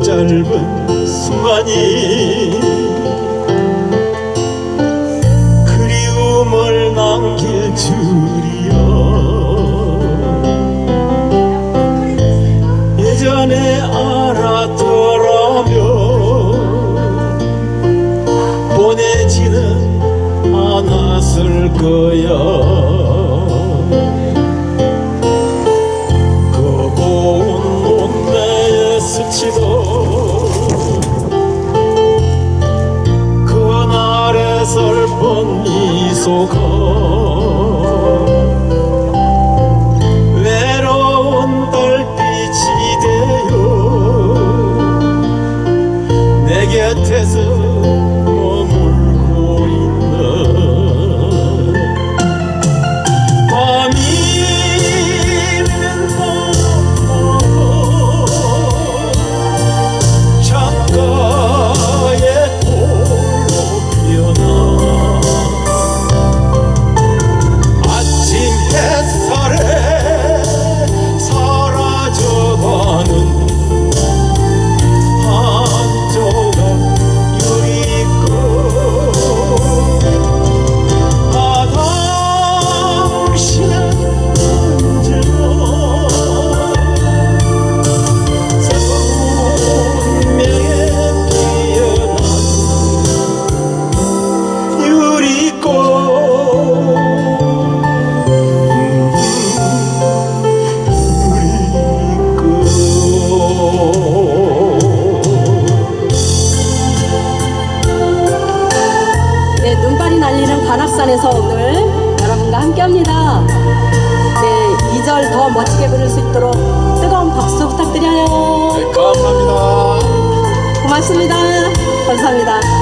짧은 순간이 그리움을 남길 줄이여. 예전에 알았더라면 보내지는 않았을 거야. そか。 산에서 오늘 여러분과 함께합니다. 네, 2절 더 멋지게 부를 수 있도록 뜨거운 박수 부탁드려요. 네, 감사합니다. 고맙습니다. 감사합니다.